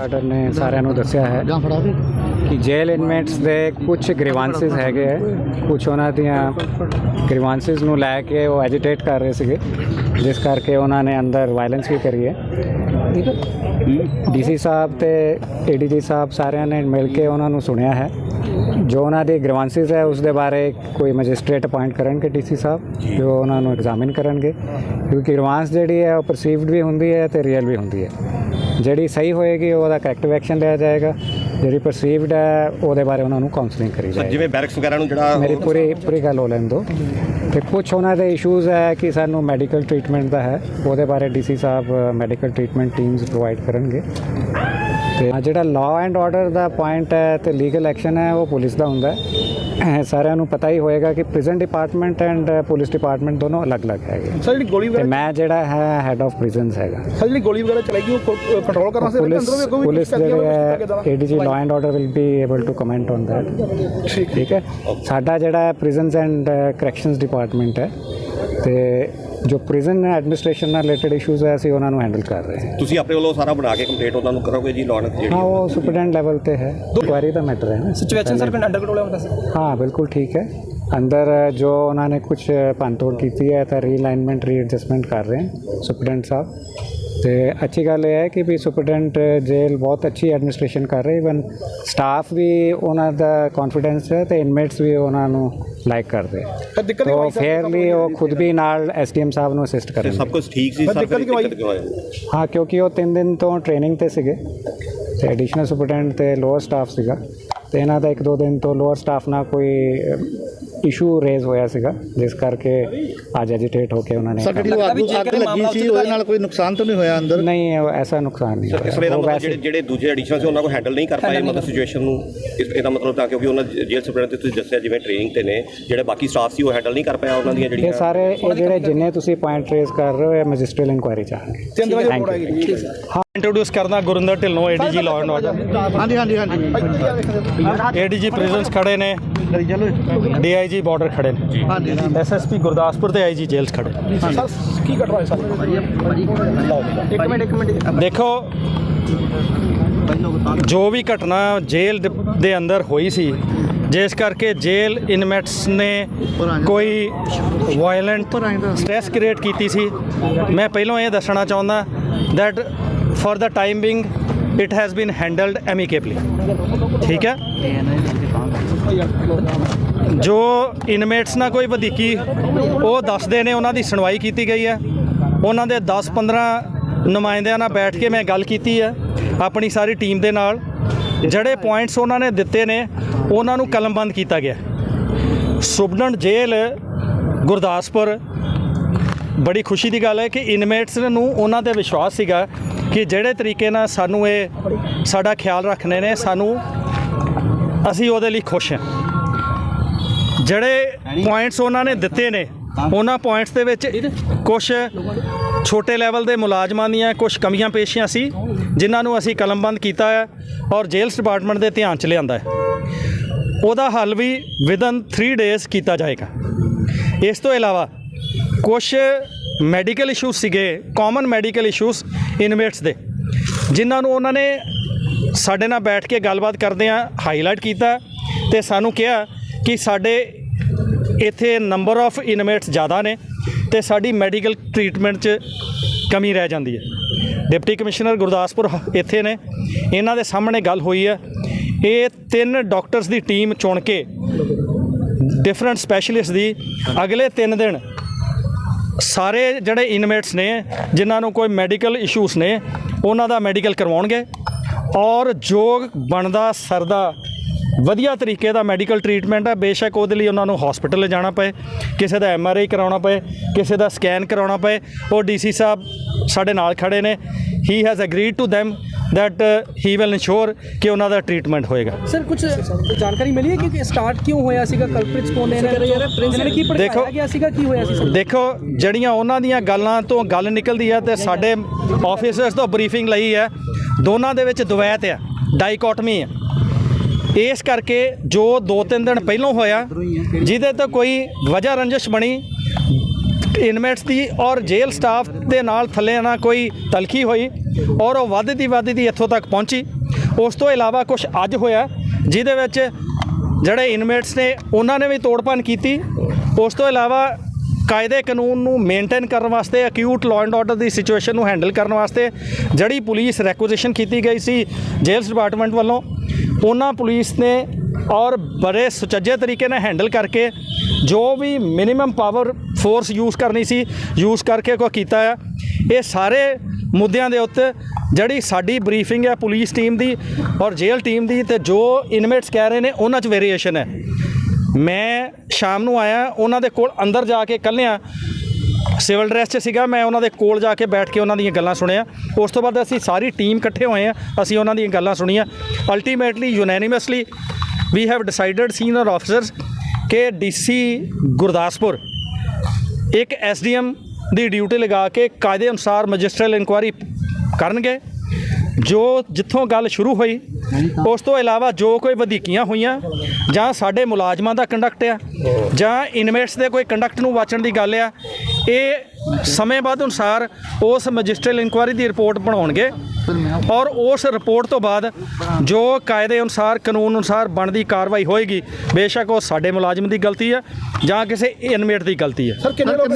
Order ਨੇ ਸਾਰਿਆਂ ਨੂੰ ਦੱਸਿਆ ਹੈ ਕਿ ਜੇਲ ਇਨਮੇਟਸ ਦੇ ਕੁਝ ਗ੍ਰੀਵਾਂਸਸ ਹੈਗੇ ਹੈ ਕੁਝ ਉਹਨਾਂ ਦੀਆਂ ਗ੍ਰੀਵਾਂਸਸ ਨੂੰ ਲੈ ਕੇ ਉਹ ਐਜੀਟੇਟ ਕਰ ਰਹੇ ਸੀਗੇ ਜਿਸ ਕਰਕੇ ਉਹਨਾਂ ਨੇ ਅੰਦਰ ਵਾਇਲੈਂਸ ਵੀ ਕਰੀ ਹੈ। ਡੀਸੀ ਸਾਹਿਬ ਤੇ ਏਡੀਜੀ ਸਾਹਿਬ ਸਾਰਿਆਂ ਨੇ ਮਿਲ ਕੇ ਉਹਨਾਂ ਨੂੰ ਸੁਣਿਆ ਹੈ। ਜੋ ਉਹਨਾਂ ਦੀ ਗ੍ਰੀਵਾਂਸਸ ਹੈ ਉਸ ਦੇ ਬਾਰੇ ਕੋਈ ਮੈਜਿਸਟ੍ਰੇਟ ਅਪਾਇੰਟ ਕਰਨਗੇ ਡੀਸੀ ਸਾਹਿਬ ਜੋ ਉਹਨਾਂ ਨੂੰ ਐਗਜ਼ਾਮਿਨ ਕਰਨਗੇ। ਕਿਉਂਕਿ ਗ੍ਰੀਵਾਂਸ ਜਿਹੜੀ ਹੈ ਉਹ ਪਰਸੀਵਡ ਵੀ ਹੁੰਦੀ ਹੈ ਤੇ ਰੀਅਲ ਵੀ ਹੁੰਦੀ ਹੈ। ਜਿਹੜੀ ਸਹੀ ਹੋਏਗੀ ਉਹਦਾ ਕਰੈਕਟਿਵ ਐਕਸ਼ਨ ਲਿਆ ਜਾਏਗਾ। ਜਿਹੜੀ ਪਰਸੀਵਡ ਹੈ ਉਹਦੇ ਬਾਰੇ ਉਹਨਾਂ ਨੂੰ ਕਾਉਂਸਲਿੰਗ ਕਰੀ ਜਾਏਗੀ। ਜਿਵੇਂ ਬੈਰਕਸ ਵਗੈਰਾ ਨੂੰ ਜਿਹੜਾ ਮੇਰੀ ਪੂਰੀ ਪੂਰੀ ਗੱਲ ਹੋ ਲੈਣ ਦਿਓ। ਤੇ ਕੁਝ ਉਹਨਾਂ ਦੇ ਇਸ਼ੂਜ਼ ਹੈ ਕਿ ਸਾਨੂੰ ਮੈਡੀਕਲ ਟ੍ਰੀਟਮੈਂਟ ਦਾ ਹੈ। ਉਹਦੇ ਬਾਰੇ ਡੀਸੀ ਸਾਹਿਬ ਮੈਡੀਕਲ ਟ੍ਰੀਟਮੈਂਟ ਟੀਮਸ ਪ੍ਰੋਵਾਈਡ ਕਰਨਗੇ। ਤੇ ਜਿਹੜਾ ਲਾਅ ਐਂਡ ਆਰਡਰ ਦਾ ਪੁਆਇੰਟ ਹੈ ਤੇ ਲੀਗਲ ਐਕਸ਼ਨ ਹੈ ਉਹ ਪੁਲਿਸ ਦਾ ਹੁੰਦਾ ਹੈ। ਸਾਰਿਆਂ ਨੂੰ ਪਤਾ ਹੀ ਹੋਏਗਾ ਕਿ prison department and police department ਦੋਨੋਂ ਅਲੱਗ-ਅਲੱਗ ਹੈਗੇ। ਸਰ ਜਿਹੜੀ ਗੋਲੀ ਤੇ ਵਗੈਰਾ ਮੈਂ ਜਿਹੜਾ ਹੈ ਹੈਡ ਆਫ ਪ੍ਰਿਜ਼ਨਸ ਹੈਗਾ। ਸਰ ਜਿਹੜੀ ਗੋਲੀ ਵਗੈਰਾ ਚਲਾਈ ਉਹ ਕੰਟਰੋਲ ਕਰਨ ਵਾਸਤੇ ਪੁਲਿਸ ਅੰਦਰੋਂ ਵੀ ਅੱਗੋਂ ਵੀ ਪੁਲਿਸ ਜਿਹੜੇ ਹੈ? ADG law and order will be able to comment on that ਠੀਕ ਠੀਕ ਹੈ? ਸਾਡਾ ਜਿਹੜਾ ਪ੍ਰਿਜ਼ਨਸ ਐਂਡ ਕਰੈਕਸ਼ਨਸ ਡਿਪਾਰਟਮੈਂਟ ਹੈ ਤੇ ਜੋ ਪ੍ਰਿਜ਼ਨ ਐਡਮਿਨਿਸਟ੍ਰੇਸ਼ਨ ਨਾਲ ਰਿਲੇਟਡ ਇਸ਼ੂਜ਼ ਹੈ ਅਸੀਂ ਉਹਨਾਂ ਨੂੰ ਹੈਂਡਲ ਕਰ ਰਹੇ ਹਾਂ। ਤੁਸੀਂ ਆਪਣੇ ਵੱਲੋਂ ਸਾਰਾ ਬਣਾ ਕੇ ਕੰਪਲੀਟ ਉਹਨਾਂ ਨੂੰ ਕਰੋਗੇ ਜੀ ਲਾਉਣ ਜਿਹੜੀ ਹਾਂ ਉਹ ਸੁਪਰਡੈਂਟ ਲੈਵਲ ਤੇ ਹੈ। ਕੁਐਰੀ ਦਾ ਮੈਟਰ ਹੈ ਨਾ। ਸਿਚੁਏਸ਼ਨ ਸਰ ਪਿੰਡ ਅੰਡਰ ਕੰਟਰੋਲ ਹੈ ਬਸ ਹਾਂ ਬਿਲਕੁਲ ਠੀਕ ਹੈ। ਅੰਦਰ ਜੋ ਉਹਨਾਂ ਨੇ ਕੁਝ ਭੰਨਤੋੜ ਕੀਤੀ ਹੈ ਤਾਂ ਰੀਅਲਾਈਨਮੈਂਟ ਰੀਐਡਜਸਟਮੈਂਟ ਕਰ ਰਹੇ ਹਨ ਸੁਪਰਡੈਂਟ ਸਾਹਿਬ। ਤੇ ਅੱਛੀ ਗੱਲ ਇਹ ਹੈ ਕਿ ਵੀ ਸੁਪਰਡੈਂਟ ਜੇਲ੍ਹ ਬਹੁਤ ਅੱਛੀ ਐਡਮਿਨਿਸਟ੍ਰੇਸ਼ਨ ਕਰ ਰਹੇ ਇਵਨ ਸਟਾਫ ਵੀ ਉਹਨਾਂ ਦਾ ਕੌਨਫੀਡੈਂਸ ਹੈ ਤੇ ਇਨਮੇਟਸ ਵੀ ਉਹਨਾਂ ਨੂੰ ਲਾਈਕ ਕਰਦੇ ਤਾਂ ਦਿੱਕਤ ਨਹੀਂ ਹੋਈ ਫੇਅਰਲੀ ਉਹ ਖੁਦ ਵੀ ਨਾਲ ਐਸਡੀਐਮ ਸਾਹਿਬ ਨੂੰ ਅਸਿਸਟ ਤੇ ਕਰਨਗੇ। ਸਭ ਕੁਝ ਠੀਕ ਸੀ ਪਰ ਸਰ ਦਿੱਕਤ ਕਿਉਂ ਆਈ? ਹਾਂ ਕਿਉਂਕਿ ਉਹ 3 ਦਿਨ ਤੋਂ ਟ੍ਰੇਨਿੰਗ ਤੇ ਸੀਗੇ। ਤੇ ਐਡੀਸ਼ਨਲ ਸੁਪਰਡੈਂਟ ਤੇ ਲੋਅਰ ਸਟਾਫ ਸੀਗਾ। ਤੇ ਇਹਨਾਂ ਦਾ ਇੱਕ ਦੋ ਦਿਨ ਤੋਂ ਲੋਅਰ ਸਟਾਫ ਨਾਲ ਕੋਈ ਇਸ਼ੂ ਰੇਜ਼ ਹੋਇਆ ਸੀਗਾ ਜਿਸ ਕਰਕੇ ਅੱਜ ਐਜੀਟੇਟ ਹੋ ਕੇ ਉਹਨਾਂ ਨੇ ਸਰ ਜਿਹੜੀ ਉਹ ਅੱਗ ਅੱਗ ਲੱਗੀ ਸੀ ਉਹਦੇ ਨਾਲ ਕੋਈ ਨੁਕਸਾਨ ਤਾਂ ਨਹੀਂ ਹੋਇਆ ਅੰਦਰ? ਨਹੀਂ ਉਹ ਐਸਾ ਨੁਕਸਾਨ ਨਹੀਂ ਇਸ ਵੇ ਦਾ ਮਤਲਬ ਜਿਹੜੇ ਜਿਹੜੇ ਦੂਜੇ ਐਡੀਸ਼ਨ ਸੀ ਉਹਨਾਂ ਨੂੰ ਹੈਂਡਲ ਨਹੀਂ ਕਰ ਪਾਏ ਮਤਲਬ ਸਿਚੁਏਸ਼ਨ ਨੂੰ। ਇਸ ਇਹਦਾ ਮਤਲਬ ਤਾਂ ਕਿਉਂਕਿ ਉਹਨਾਂ ਜੇਲ੍ਹ ਸੁਪਰਡੈਂਟ ਤੇ ਤੁਸੀਂ ਦੱਸਿਆ ਜਿਵੇਂ ਟ੍ਰੇਨਿੰਗ ਤੇ ਨੇ ਜਿਹੜੇ ਬਾਕੀ ਸਟਾਫ ਸੀ ਉਹ ਹੈਂਡਲ ਨਹੀਂ ਕਰ ਪਾਇਆ ਉਹਨਾਂ ਦੀਆਂ ਇਹ ਜਿਹੜੀਆਂ ਸਾਰੇ ਇਹ ਜਿਹੜੇ ਜਿੰਨੇ ਤੁਸੀਂ ਪੁਆਇੰਟ ਰੇਜ਼ ਕਰ ਰਹੇ ਹੋ ਇਹ ਮੈਜਿਸਟਰੀਅਲ ਇਨਕੁਆਇਰੀ ਚਾਹਾਂਗੇ ਤੇ ਅੰਦਰ ਵਜੇ ਰਿਪੋਰਟ you. ਆਏਗੀ ਇੰਟਰੋਡਿਊਸ ਕਰਦਾ Gurinder Dhillon ADG law and order ਹਾਂਜੀ ਹਾਂਜੀ ਹਾਂਜੀ। ਏਡੀਜੀ ਪ੍ਰਿਜ਼ਨਸ ਖੜੇ ਨੇ। ਡੀਆਈਜੀ ਬਾਰਡਰ ਖੜੇ ਨੇ। ਹਾਂਜੀ ਐਸਐਸਪੀ ਗੁਰਦਾਸਪੁਰ ਤੇ ਆਈਜੀ ਜੇਲ੍ਹ ਖੜੇ। ਨੇ। ਸਰ ਕੀ ਘਟਨਾ ਸਰ? ਇੱਕ ਮਿੰਟ ਇੱਕ ਮਿੰਟ। ਦੇਖੋ ਜੋ ਵੀ ਘਟਨਾ ਜੇਲ੍ਹ ਦੇ- ਅੰਦਰ ਹੋਈ ਸੀ ਜਿਸ ਕਰਕੇ ਜੇਲ੍ਹ ਇਨਮੇਟਸ ਨੇ ਕੋਈ ਵਾਇਲੈਂਟ ਸਟ੍ਰੈਸ ਕ੍ਰੀਏਟ ਕੀਤੀ ਸੀ। ਮੈਂ ਪਹਿਲਾਂ ਇਹ ਦੱਸਣਾ ਚਾਹੁੰਦਾ that for the time being it has been handled amicably ਠੀਕ ਹੈ ਜੋ ਇਨਮੇਟਸ ਨਾਲ ਕੋਈ ਵਧੀਕੀ ਉਹ ਦੱਸਦੇ ਨੇ ਉਹਨਾਂ ਦੀ ਸੁਣਵਾਈ ਕੀਤੀ ਗਈ ਹੈ ਉਹਨਾਂ ਦੇ 10-15 ਨੁਮਾਇੰਦਿਆਂ ਨਾਲ ਬੈਠ ਕੇ ਮੈਂ ਗੱਲ ਕੀਤੀ ਹੈ ਆਪਣੀ ਸਾਰੀ ਟੀਮ ਦੇ ਨਾਲ ਜਿਹੜੇ ਪੁਆਇੰਟਸ ਉਹਨਾਂ ਨੇ ਦਿੱਤੇ ਨੇ ਉਹਨਾਂ ਨੂੰ ਕਲਮਬੰਦ ਕੀਤਾ ਗਿਆ ਸੁਬਨਨ ਜੇਲ੍ਹ ਗੁਰਦਾਸਪੁਰ ਬੜੀ ਖੁਸ਼ੀ ਦੀ ਗੱਲ ਹੈ ਕਿ ਇਨਮੇਟਸ ਨੂੰ ਉਹਨਾਂ ਤੇ ਵਿਸ਼ਵਾਸ ਸੀਗਾ ਕਿ ਜਿਹੜੇ ਤਰੀਕੇ ਨਾਲ ਸਾਨੂੰ ਇਹ ਸਾਡਾ ਖਿਆਲ ਰੱਖਣੇ ਨੇ, ਸਾਨੂੰ ਅਸੀਂ ਉਹਦੇ ਲਈ ਖੁਸ਼ ਹਾਂ। ਜਿਹੜੇ ਪੁਆਇੰਟਸ ਉਹਨਾਂ ਨੇ ਦਿੱਤੇ ਨੇ, ਉਹਨਾਂ ਪੁਆਇੰਟਸ ਦੇ ਵਿੱਚ ਕੁਝ ਛੋਟੇ ਲੈਵਲ ਦੇ ਮੁਲਾਜ਼ਮਾਂ ਦੀਆਂ ਕੁਝ ਕਮੀਆਂ ਪੇਸ਼ੀਆਂ ਸੀ, ਜਿਨ੍ਹਾਂ ਨੂੰ ਅਸੀਂ ਕਲਮਬੰਦ ਕੀਤਾ ਹੈ ਔਰ ਜੇਲਸ ਡਿਪਾਰਟਮੈਂਟ ਦੇ ਧਿਆਨ 'ਚ ਲਿਆਂਦਾ ਹੈ। ਉਹਦਾ ਹੱਲ ਵੀ ਵਿਦਨ 3 ਡੇਜ਼ ਕੀਤਾ ਜਾਏਗਾ। ਇਸ ਤੋਂ ਇਲਾਵਾ ਕੁਝ ਮੈਡੀਕਲ ਇਸ਼ੂਸ ਸੀਗੇ ਕਾਮਨ ਮੈਡੀਕਲ ਇਸ਼ੂਸ ਇਨਮੇਟਸ ਦੇ, ਜਿਨ੍ਹਾਂ ਨੂੰ ਉਹਨਾਂ ਨੇ ਸਾਡੇ ਨਾਲ ਬੈਠ ਕੇ ਗੱਲਬਾਤ ਕਰਦਿਆਂ ਹਾਈਲਾਈਟ ਕੀਤਾ ਤੇ ਸਾਨੂੰ ਕਿਹਾ ਕਿ ਸਾਡੇ ਇੱਥੇ ਨੰਬਰ ਆਫ ਇਨਮੇਟਸ ਜ਼ਿਆਦਾ ਨੇ ਤੇ ਸਾਡੀ ਮੈਡੀਕਲ ਟ੍ਰੀਟਮੈਂਟ 'ਚ ਕਮੀ ਰਹਿ ਜਾਂਦੀ ਹੈ। ਡਿਪਟੀ ਕਮਿਸ਼ਨਰ ਗੁਰਦਾਸਪੁਰ ਇੱਥੇ ਨੇ, ਇਹਨਾਂ ਦੇ ਸਾਹਮਣੇ ਗੱਲ ਹੋਈ ਹੈ। ਇਹ ਤਿੰਨ ਡਾਕਟਰਸ ਦੀ ਟੀਮ ਚੁਣ ਕੇ ਡਿਫਰੈਂਟ ਸਪੈਸ਼ਲਿਸਟ ਦੀ ਅਗਲੇ 3 ਦਿਨ ਸਾਰੇ ਜਿਹੜੇ ਇਨਮੇਟਸ ਨੇ, ਜਿਨ੍ਹਾਂ ਨੂੰ ਕੋਈ ਮੈਡੀਕਲ ਇਸ਼ੂਸ ਨੇ, ਉਹਨਾਂ ਦਾ ਮੈਡੀਕਲ ਕਰਵਾਉਣਗੇ। ਔਰ ਜੋ ਬਣਦਾ ਸਰਦਾ, ਵਧੀਆ ਤਰੀਕੇ ਦਾ ਮੈਡੀਕਲ ਟ੍ਰੀਟਮੈਂਟ ਹੈ, ਬੇਸ਼ੱਕ ਉਹਦੇ ਲਈ ਉਹਨਾਂ ਨੂੰ ਹਸਪੀਟਲ ਲਿਜਾਣਾ ਪਏ, ਕਿਸੇ ਦਾ ਐਮ ਆਰ ਆਈ ਕਰਾਉਣਾ ਪਏ, ਕਿਸੇ ਦਾ ਸਕੈਨ ਕਰਾਉਣਾ ਪਏ। ਉਹ ਡੀਸੀ ਸਾਹਿਬ ਸਾਡੇ ਨਾਲ ਖੜੇ ਨੇ। He has agreed to them that he will ensure ਕਿ ਉਹਨਾਂ ਦਾ ਟ੍ਰੀਟਮੈਂਟ ਹੋਏਗਾ ਸਰ ਕੁਝ ਜਾਣਕਾਰੀ ਮਿਲੀ ਹੈ ਕਿ ਸਟਾਰਟ ਕਿਉਂ ਹੋਇਆ ਸੀਗਾ ਕਲਪ੍ਰਿਟਸ ਕੌਣ ਨੇ ਇਹਨਾਂ ਨੇ ਕੀ ਦੇਖੋ- ਭੜਕਾਇਆ ਗਿਆ ਸੀਗਾ ਕੀ ਹੋਇਆ ਸੀ ਸਰ ਦੇਖੋ ਜਿਹੜੀਆਂ ਉਹਨਾਂ ਦੀਆਂ ਗੱਲਾਂ ਤੋਂ ਗੱਲ ਨਿਕਲਦੀ ਹੈ ਤੇ ਸਾਡੇ ਆਫੀਸਰਸ ਤੋਂ ਬਰੀਫਿੰਗ ਲਈ ਹੈ ਦੋਨਾਂ ਦੇ ਵਿੱਚ ਦੁਵੈਤ ਆ ਡਾਈਕੋਟਮੀ ਹੈ ਇਸ ਕਰਕੇ ਜੋ 2-3 ਦਿਨ ਪਹਿਲਾਂ ਹੋਇਆ ਜਿਹਦੇ ਤੋਂ ਕੋਈ ਵਜ੍ਹਾ ਰੰਜਿਸ਼ ਬਣੀ ਇਨਮੇਟਸ ਦੀ ਔਰ ਜੇਲ੍ਹ ਸਟਾਫ ਦੇ ਨਾਲ ਥੱਲੇ ਨਾ ਕੋਈ ਤਲਖੀ ਹੋਈ ਔਰ ਉਹ ਵੱਧਦੀ ਵੱਧਦੀ ਇੱਥੋਂ ਤੱਕ ਪਹੁੰਚੀ। ਉਸ ਤੋਂ ਇਲਾਵਾ ਕੁਝ ਅੱਜ ਹੋਇਆ, ਜਿਹਦੇ ਵਿੱਚ ਜਿਹੜੇ ਇਨਮੇਟਸ ਨੇ, ਉਹਨਾਂ ਨੇ ਵੀ ਤੋੜਪਾਨ ਕੀਤੀ। ਉਸ ਤੋਂ ਇਲਾਵਾ ਕਾਇਦੇ ਕਾਨੂੰਨ ਨੂੰ ਮੇਨਟੇਨ ਕਰਨ ਵਾਸਤੇ ਅਕਿਊਟ ਲਾਅ ਐਂਡ ਆਰਡਰ ਦੀ ਸਿਚੁਏਸ਼ਨ ਨੂੰ ਹੈਂਡਲ ਕਰਨ ਵਾਸਤੇ ਜਿਹੜੀ ਪੁਲਿਸ ਰੈਕੁਜੀਸ਼ਨ ਕੀਤੀ ਗਈ ਸੀ ਜੇਲਸ ਡਿਪਾਰਟਮੈਂਟ ਵੱਲੋਂ, ਉਹਨਾਂ ਪੁਲਿਸ ਨੇ ਔਰ ਬੜੇ ਸੁਚੱਜੇ ਤਰੀਕੇ ਨਾਲ ਹੈਂਡਲ ਕਰਕੇ ਜੋ ਵੀ ਮਿਨੀਮਮ ਪਾਵਰ ਫੋਰਸ ਯੂਜ਼ ਕਰਨੀ ਸੀ ਯੂਜ਼ ਕਰਕੇ ਕੋ ਕੀਤਾ ਆ, ਇਹ ਸਾਰੇ ਮੁੱਦਿਆਂ ਦੇ ਉੱਤੇ ਜਿਹੜੀ ਸਾਡੀ ਬਰੀਫਿੰਗ ਹੈ ਪੁਲਿਸ ਟੀਮ ਦੀ ਔਰ ਜੇਲ੍ਹ ਟੀਮ ਦੀ ਤੇ ਜੋ ਇਨਮੇਟਸ ਕਹਿ ਰਹੇ ਨੇ ਉਹਨਾਂ 'ਚ ਵੇਰੀਏਸ਼ਨ ਹੈ। ਮੈਂ ਸ਼ਾਮ ਨੂੰ ਆਇਆ, ਉਹਨਾਂ ਦੇ ਕੋਲ ਅੰਦਰ ਜਾ ਕੇ ਕੱਲਿਆਂ ਸਿਵਲ ਡਰੈਸ 'ਚ ਸੀਗਾ, ਮੈਂ ਉਹਨਾਂ ਦੇ ਕੋਲ ਜਾ ਕੇ ਬੈਠ ਕੇ ਉਹਨਾਂ ਦੀਆਂ ਗੱਲਾਂ ਸੁਣਿਆ। ਉਸ ਤੋਂ ਬਾਅਦ ਅਸੀਂ ਸਾਰੀ ਟੀਮ ਇਕੱਠੇ ਹੋਏ ਆ, ਅਸੀਂ ਉਹਨਾਂ ਦੀਆਂ ਗੱਲਾਂ ਸੁਣੀਆਂ। Ultimately unanimously we have decided senior officers ਕਿ ਡੀਸੀ ਗੁਰਦਾਸਪੁਰ ਇੱਕ ਐਸਡੀਐਮ ਦੀ ਡਿਊਟੀ ਲਗਾ ਕੇ ਕਾਇਦੇ ਅਨੁਸਾਰ ਮੈਜਿਸਟਰੀਅਲ ਇਨਕੁਆਇਰੀ ਕਰਨਗੇ। ਜੋ ਜਿੱਥੋਂ ਗੱਲ ਸ਼ੁਰੂ ਹੋਈ, ਉਸ ਤੋਂ ਇਲਾਵਾ ਜੋ ਕੋਈ ਵਧੀਕੀਆਂ ਹੋਈਆਂ, ਜਾਂ ਸਾਡੇ ਮੁਲਾਜ਼ਮਾਂ ਦਾ ਕੰਡਕਟ ਆ, ਜਾਂ ਇਨਵੇਟਸ ਦੇ ਕੋਈ ਕੰਡਕਟ ਨੂੰ ਵਾਚਣ ਦੀ ਗੱਲ ਆ, ਇਹ ਸਮੇਂ ਬਾਅਦ ਅਨੁਸਾਰ ਉਸ ਮੈਜਿਸਟਰੀਅਲ ਇਨਕੁਆਇਰੀ ਦੀ ਰਿਪੋਰਟ ਬਣਾਉਣਗੇ। ਔਰ ਉਸ ਰਿਪੋਰਟ ਤੋਂ ਬਾਅਦ ਜੋ ਕਾਇਦੇ ਅਨੁਸਾਰ ਕਾਨੂੰਨ ਅਨੁਸਾਰ ਬਣਦੀ ਕਾਰਵਾਈ ਹੋਏਗੀ ਬੇਸ਼ੱਕ ਉਹ ਸਾਡੇ ਮੁਲਾਜ਼ਮ ਦੀ ਗਲਤੀ ਹੈ ਜਾਂ ਕਿਸੇ ਇਨਮੇਟ ਦੀ ਗਲਤੀ ਹੈ। ਸਰ ਕਿੰਨੇ ਲੋਕ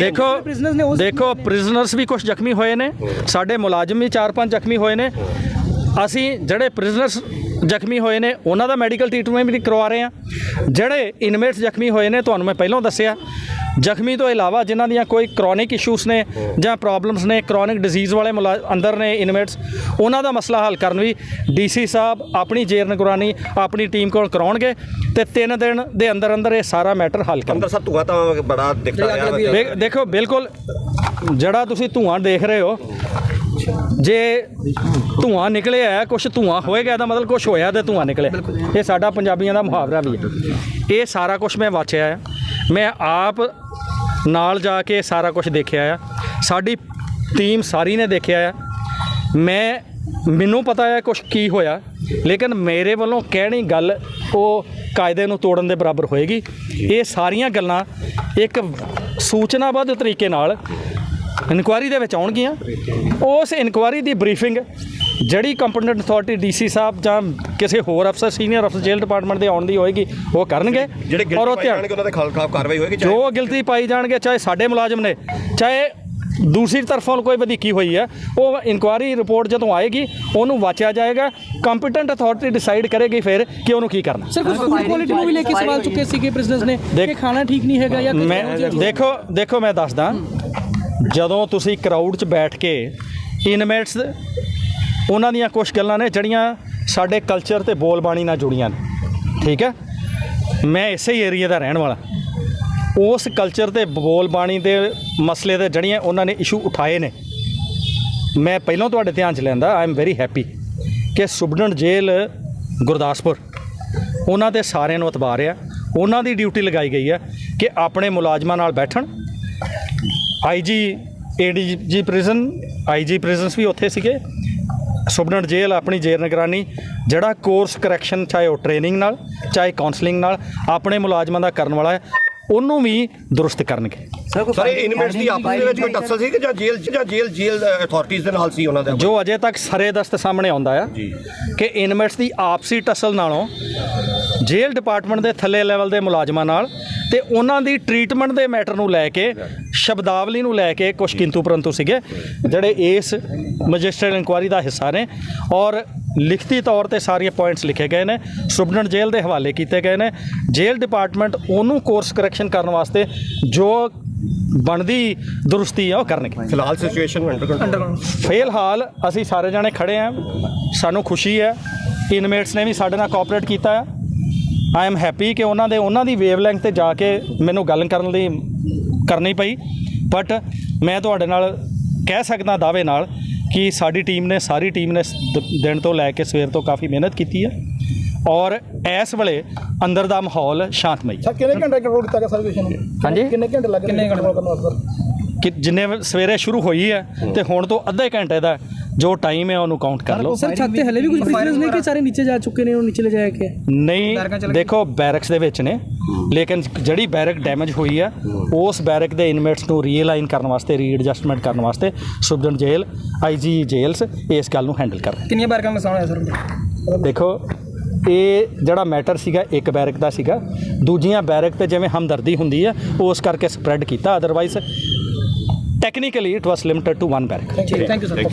ਦੇਖੋ prisoners ਨੇ ਉਸ- ਦੇਖੋ ਪ੍ਰਿਜ਼ਨਰਸ ਵੀ ਕੁਝ ਜ਼ਖਮੀ ਹੋਏ ਨੇ ਸਾਡੇ ਮੁਲਾਜ਼ਮ ਵੀ 4-5 ਜ਼ਖਮੀ ਹੋਏ ਨੇ ਅਸੀਂ ਜਿਹੜੇ ਪ੍ਰਿਜ਼ਨਰਸ ਜ਼ਖਮੀ ਹੋਏ ਨੇ ਉਹਨਾਂ ਦਾ ਮੈਡੀਕਲ ਟ੍ਰੀਟਮੈਂਟ ਵੀ ਕਰਵਾ ਰਹੇ ਹਾਂ ਜਿਹੜੇ ਇਨਮੇਟਸ ਜ਼ਖਮੀ ਹੋਏ ਨੇ ਤੁਹਾਨੂੰ ਮੈਂ ਪਹਿਲਾਂ ਦੱਸਿਆ ਜ਼ਖਮੀ ਤੋਂ ਇਲਾਵਾ ਜਿਨ੍ਹਾਂ ਦੀਆਂ ਕੋਈ ਕ੍ਰੋਨਿਕ ਇਸ਼ੂਸ ਨੇ ਜਾਂ ਪ੍ਰੋਬਲਮਸ ਨੇ ਕ੍ਰੋਨਿਕ ਡਿਜ਼ੀਜ਼ ਵਾਲੇ ਮੁਲਾ- ਅੰਦਰ ਨੇ ਇਨਮੇਟਸ ਉਹਨਾਂ ਦਾ ਮਸਲਾ ਹੱਲ ਕਰਨ ਵੀ ਡੀਸੀ ਸਾਹਿਬ ਆਪਣੀ ਜੇਰ ਨਿਗਰਾਨੀ ਆਪਣੀ ਟੀਮ ਕੋਲ ਕਰਾਉਣਗੇ ਤੇ 3 ਦਿਨ ਦੇ ਅੰਦਰ ਅੰਦਰ ਇਹ ਸਾਰਾ ਮੈਟਰ ਹੱਲ ਕਰਨਗੇ ਅੰਦਰ ਸਰ ਧੂਆ ਤਾਂ ਬੜਾ ਰਿਹਾ ਵਾ। ਵੇ- ਦੇਖੋ ਬਿਲਕੁਲ ਜਿਹੜਾ ਤੁਸੀਂ ਧੂਆਂ ਦੇਖ ਰਹੇ ਹੋ ਜੇ ਧੂਆਂ ਨਿਕਲਿਆ ਹੈ ਕੁਝ ਧੂਆਂ ਹੋਏਗਾ, ਇਹਦਾ ਮਤਲਬ ਕੁਝ ਹੋਇਆ ਤੇ ਧੂਆਂ ਨਿਕਲਿਆ ਇਹ ਸਾਡਾ ਪੰਜਾਬੀਆਂ ਦਾ ਮੁਹਾਵਰਾ ਵੀ ਹੈ। ਇਹ ਸਾਰਾ ਕੁਝ ਮੈਂ ਵਾਚਿਆ ਹੈ ਮੈਂ ਆਪ ਨਾਲ ਜਾ ਕੇ ਸਾਰਾ ਕੁਝ ਦੇਖਿਆ ਆ। ਸਾਡੀ ਟੀਮ ਸਾਰੀ ਨੇ ਦੇਖਿਆ ਆ। ਮੈਂ, ਮੈਨੂੰ ਪਤਾ ਹੈ ਕੁਝ ਕੀ ਹੋਇਆ, ਲੇਕਿਨ ਮੇਰੇ ਵੱਲੋਂ ਕਹਿਣੀ ਗੱਲ ਉਹ ਕਾਇਦੇ ਨੂੰ ਤੋੜਨ ਦੇ ਬਰਾਬਰ ਹੋਏਗੀ। ਇਹ ਸਾਰੀਆਂ ਗੱਲਾਂ ਇੱਕ ਸੂਚਨਾਬੱਧ ਤਰੀਕੇ ਨਾਲ ਇਨਕੁਆਇਰੀ ਦੇ ਵਿੱਚ ਆਉਣਗੀਆਂ ਉਸ ਇਨਕੁਆਇਰੀ ਦੀ ਬਰੀਫਿੰਗ ਜਿਹੜੀ ਕੰਪੀਟੈਂਟ ਅਥਾਰਟੀ ਡੀਸੀ ਸਾਹਿਬ ਜਾਂ ਕਿਸੇ ਹੋਰ ਅਫਸਰ ਸੀਨੀਅਰ ਅਫਸਰ ਜੇਲ੍ਹ ਡਿਪਾਰਟਮੈਂਟ ਦੇ ਆਉਣ ਦੀ ਹੋਏਗੀ ਉਹ ਕਰਨਗੇ ਜਿਹੜੇ ਔਰ ਉਹ ਧਿਆਨ- ਜਾਣਗੇ ਉਹਨਾਂ ਦੇ ਖਿਲਾਫ ਕਾਰਵਾਈ ਹੋਏਗੀ ਚਾਹੇ ਜੋ ਗਿਲਤੀ ਪਾਈ ਜਾਣਗੇ ਚਾਹੇ ਸਾਡੇ ਮੁਲਾਜ਼ਮ ਨੇ ਚਾਹੇ ਦੂਸਰੀ ਤਰਫੋਂ ਕੋਈ ਵਧੀਕੀ ਹੋਈ ਹੈ ਉਹ ਇਨਕੁਆਇਰੀ ਰਿਪੋਰਟ ਜਦੋਂ ਆਏਗੀ ਉਹਨੂੰ ਵਾਚਿਆ ਜਾਏਗਾ ਕੰਪੀਟੈਂਟ ਅਥਾਰਟੀ ਡਿਸਾਈਡ ਕਰੇਗੀ ਫਿਰ ਕਿ ਉਹਨੂੰ ਕੀ ਕਰਨਾ ਸਰ ਕੁਝ ਫੂਡ ਕੁਆਲਿਟੀ ਨੂੰ ਵੀ ਲੈ ਕੇ ਸਵਾਲ ਚੁੱਕੇ ਸੀਗੇ ਪ੍ਰਿਜ਼ਨਰਸ ਨੇ ਕਿ ਖਾਣਾ ਠੀਕ ਨਹੀਂ ਹੈਗਾ ਜਾਂ। ਦੇਖੋ ਦੇਖੋ ਮੈਂ ਦੱਸਦਾ ਜਦੋਂ ਤੁਸੀਂ ਕਰਾਊਡ 'ਚ ਬੈਠ ਕੇ ਇਨਮੇਟਸ ਉਹਨਾਂ ਦੀਆਂ ਕੁਝ ਗੱਲਾਂ ਨੇ ਜਿਹੜੀਆਂ ਸਾਡੇ ਕਲਚਰ ਤੇ ਬੋਲਬਾਣੀ ਨਾਲ ਜੁੜੀਆਂ ਨੇ। ਠੀਕ ਹੈ? ਮੈਂ ਇਸੇ ਹੀ ਏਰੀਆ ਦਾ ਰਹਿਣ ਵਾਲਾ। ਉਸ ਕਲਚਰ ਤੇ ਬੋਲਬਾਣੀ ਦੇ ਮਸਲੇ ਦੇ ਜਿਹੜੀਆਂ ਉਹਨਾਂ ਨੇ ਇਸ਼ੂ ਉਠਾਏ ਨੇ। ਮੈਂ ਪਹਿਲਾਂ ਤੁਹਾਡੇ ਧਿਆਨ 'ਚ ਲੈਂਦਾ ਆਈ ਐਮ ਵੈਰੀ ਹੈਪੀ ਕਿ ਸੁਬਡਨ ਜੇਲ੍ਹ ਗੁਰਦਾਸਪੁਰ। ਉਹਨਾਂ ਤੇ ਸਾਰਿਆਂ ਨੂੰ ਇਤਬਾਰ ਆ ਉਹਨਾਂ ਦੀ ਡਿਊਟੀ ਲਗਾਈ ਗਈ ਹੈ ਕਿ ਆਪਣੇ ਮੁਲਾਜ਼ਮਾਂ ਨਾਲ ਬੈਠਣ IG ADG prison IG prisons ਵੀ ਉੱਥੇ ਸੀਗੇ। ਸੁਬਨਟ ਜੇਲ੍ਹ ਆਪਣੀ ਜੇਲ੍ਹ ਨਿਗਰਾਨੀ ਜਿਹੜਾ ਕੋਰਸ ਕਰੈਕਸ਼ਨ ਚਾਹੇ ਉਹ ਟ੍ਰੇਨਿੰਗ ਨਾਲ ਚਾਹੇ ਕਾਉਂਸਲਿੰਗ ਨਾਲ ਆਪਣੇ ਮੁਲਾਜ਼ਮਾਂ ਦਾ ਕਰਨ ਵਾਲਾ ਹੈ ਉਹਨੂੰ ਵੀ ਦਰੁਸਤ ਕਰਨਗੇ। ਸਰ ਇਹ ਇਨਵੈਸਟ ਦੀ ਆਪਸ ਦੇ ਵਿੱਚ ਕੋਈ ਟੱਸਲ ਸੀ ਕਿ ਜਾਂ ਜੇਲ੍ਹ 'ਚ ਜਾਂ ਜੇਲ੍ਹ ਜੇਲ੍ਹ ਅਥਾਰਟੀਜ਼ ਦੇ ਨਾਲ ਸੀ ਉਹਨਾਂ ਦਾ ਜੋ ਅਜੇ ਤੱਕ ਸਰੇ ਦਸਤ ਸਾਹਮਣੇ ਆਉਂਦਾ ਆ ਜੀ। ਕਿ ਇਨਮੇਟਸ ਦੀ ਆਪਸੀ ਟਸਲ ਨਾਲੋਂ ਜੇਲ੍ਹ ਡਿਪਾਰਟਮੈਂਟ ਦੇ ਥੱਲੇ ਲੈਵਲ ਦੇ ਮੁਲਾਜ਼ਮਾਂ ਨਾਲ ਤੇ ਉਹਨਾਂ ਦੀ ਟ੍ਰੀਟਮੈਂਟ ਦੇ ਮੈਟਰ ਨੂੰ ਲੈ ਕੇ ਸ਼ਬਦਾਵਲੀ ਨੂੰ ਲੈ ਕੇ ਕੁਝ ਕਿੰਤੂ ਪਰੰਤੂ ਸੀਗੇ ਜਿਹੜੇ ਇਸ ਮੈਜਿਸਟਰੀਅਲ ਇਨਕੁਆਇਰੀ ਦਾ ਹਿੱਸਾ ਨੇ ਔਰ ਲਿਖਤੀ ਤੌਰ ਤੇ ਸਾਰੇ ਪੁਆਇੰਟਸ ਲਿਖੇ ਗਏ ਨੇ ਸੁਬਨਟ ਜੇਲ੍ਹ ਦੇ ਹਵਾਲੇ ਕੀਤੇ ਗਏ ਨੇ ਜੇਲ੍ਹ ਡਿਪਾਰਟਮੈਂਟ ਉਹਨੂੰ ਕੋਰਸ ਕਰੈਕਸ਼ਨ ਕਰਨ ਵਾਸਤੇ ਜੋ ਬਣਦੀ ਦੁਰਸਤੀ ਆ ਉਹ ਕਰਨਗੇ। ਫਿਲਹਾਲ ਸਿਚੁਏਸ਼ਨ ਅੰਡਰ ਕੰਟਰੋਲ ਫਿਲਹਾਲ ਅਸੀਂ ਸਾਰੇ ਜਾਣੇ ਖੜੇ ਆ ਸਾਨੂੰ ਖੁਸ਼ੀ ਹੈ ਇਨਮੇਟਸ ਨੇ ਵੀ ਸਾਡੇ ਨਾਲ ਕੋਆਪਰੇਟ ਕੀਤਾ ਆ। ਆਈ ਐਮ ਹੈਪੀ ਕਿ ਉਹਨਾਂ ਦੇ ਉਹਨਾਂ ਦੀ ਵੇਵਲੈਂਥ ਤੇ ਜਾ ਕੇ ਮੈਨੂੰ ਗੱਲ ਕਰਨ ਲਈ ਕਰਨੀ ਪਈ। ਬਟ ਮੈਂ ਤੁਹਾਡੇ ਨਾਲ ਕਹਿ ਸਕਦਾ ਦਾਅਵੇ ਨਾਲ ਕਿ ਸਾਡੀ ਟੀਮ ਨੇ ਸਾਰੀ ਟੀਮ ਨੇ ਦਿਨ ਤੋਂ ਲੈ ਕੇ ਸਵੇਰ ਤੋਂ ਕਾਫੀ ਮਿਹਨਤ ਕੀਤੀ ਹੈ। ਔਰ ਇਸ ਵੇਲੇ ਅੰਦਰ ਦਾ ਮਾਹੌਲ ਸ਼ਾਂਤਮਈ। ਸਰ ਕਿੰਨੇ ਘੰਟੇ ਕੰਟਰੋਲ ਕੀਤਾ ਗਿਆ ਸਰਵੇਸ਼ਨ ਨੂੰ ਹਾਂਜੀ? ਕਿੰਨੇ ਘੰਟੇ ਲੱਗੇ ਕਿੰਨੇ ਕੰਟਰੋਲ ਕਰਨ ਵਾਸਤੇ? ਕਿ ਜਿੰਨੇ ਸਵੇਰੇ ਸ਼ੁਰੂ ਹੋਈ ਹੈ ਤੇ ਹੁਣ ਤੋਂ ਅੱਧੇ ਘੰਟੇ ਦਾ ਜੋ ਟਾਈਮ ਹੈ ਉਹਨੂੰ ਕਾਊਂਟ ਕਰ ਲਓ। ਸਰ ਛੱਤ ਤੇ ਹਲੇ ਵੀ ਕੁਝ ਪ੍ਰਿਜ਼ਨਰਸ ਨੇ ਕਿ ਸਾਰੇ ਨੀਚੇ ਜਾ ਚੁੱਕੇ ਨੇ ਉਹ ਨੀਚੇ ਲੈ ਜਾਇਆ ਕਿ? ਨਹੀਂ ਦੇਖੋ ਬੈਰਕਸ ਦੇ ਵਿੱਚ ਨੇ। ਲੇਕਿਨ ਜਿਹੜੀ ਬੈਰਕ ਡੈਮੇਜ ਹੋਈ ਆ ਉਸ ਬੈਰਕ ਦੇ ਇਨਮੇਟਸ ਨੂੰ ਰੀਅਲਾਈਨ ਕਰਨ ਵਾਸਤੇ ਰੀਐਡਜਸਟਮੈਂਟ ਕਰਨ ਵਾਸਤੇ ਸੁਬਦਨ ਜੇਲ੍ਹ ਆਈਜੀ ਜੇਲਸ ਇਸ ਗੱਲ ਨੂੰ ਹੈਂਡਲ ਕਰ ਰਹੇ। ਕਿੰਨੀਆਂ ਬੈਰਕਾਂ ਹੋਇਆ ਸਰ? ਦੇਖੋ ਇਹ ਜਿਹੜਾ ਮੈਟਰ ਸੀਗਾ ਇੱਕ ਬੈਰਕ ਦਾ ਸੀਗਾ। ਦੂਜੀਆਂ ਬੈਰਕ ਤੇ ਜਿਵੇਂ ਹਮਦਰਦੀ ਹੁੰਦੀ ਆ ਉਸ ਕਰਕੇ ਸਪਰੈਡ ਕੀਤਾ। Otherwise technically it was limited to one barrack thank you sir thank